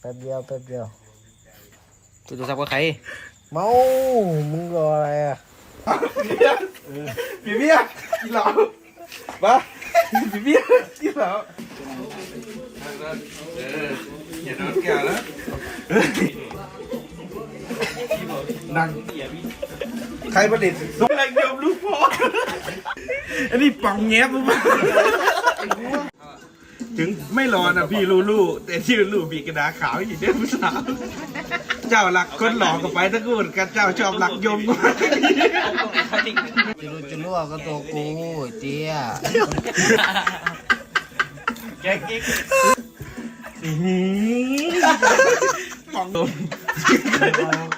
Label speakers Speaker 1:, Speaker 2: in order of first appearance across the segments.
Speaker 1: แป๊บเดียวแป๊บเดียว
Speaker 2: ตัวโทรศัพท์กับใคร
Speaker 1: เมามึงรออะไรอ่
Speaker 3: ถึงไม่รอนะพี่ลูลูแต่ชื่อลูบีกระดาษขาวอยู่เด้อผู้สาวเจ้าหลักคนหลอกกับไปตะกูลกันเจ้าชอบหลักยมกว่า
Speaker 1: จะรู้จะรู้ว่าก็ตัวกูเจี๊ย
Speaker 2: แกกิ๊ก
Speaker 3: ป่องลม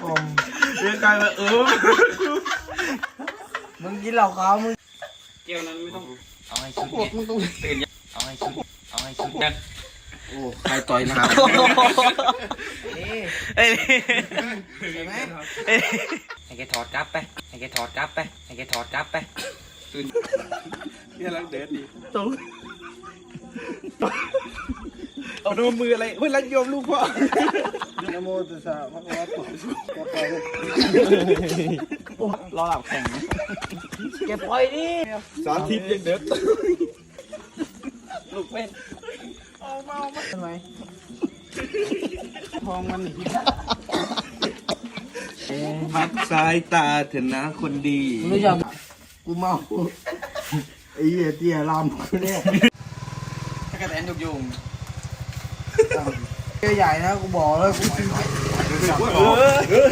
Speaker 1: คม
Speaker 3: เรื่องกายมาเออ
Speaker 1: มึงกินเหล้าขาวมึง
Speaker 2: เกี่ยวนั้นไม่ต้องเอาให้ชุดตื่นยังเอาให้ชุด เอาให้ชุดกัน
Speaker 3: โอ้ใครต่อยนะครับ
Speaker 1: เอ๊ะ
Speaker 2: เอ้ย
Speaker 1: ใช่ไหม
Speaker 2: เอ้ยให้แกถอดกลับไปให้แกถอดกลับไปให้แกถอดกลับไปตื่น
Speaker 3: เนี่ยรักเด็ดดิตู้เอาโดนมืออะไรเฮ้ยรักยมลูกพ่อ
Speaker 1: นะโมตัสสะพระคะวะโตก็ไป
Speaker 2: รอหลับแข่ง
Speaker 1: แกปล่อยดิ
Speaker 3: สาธิตยังเด็ด
Speaker 2: ลูกเป็น
Speaker 1: ทำไม
Speaker 3: ทองมันพักสายตาเถอะนะคนดี
Speaker 1: มึงรู้จักกูเมาไอ้เหี้ยเตี้ยลำกูเนี่ย
Speaker 2: ถ้ากระแตนยุกยุง
Speaker 1: เตี้ยใหญ่นะกูบอกเลยกูกิน
Speaker 3: เออ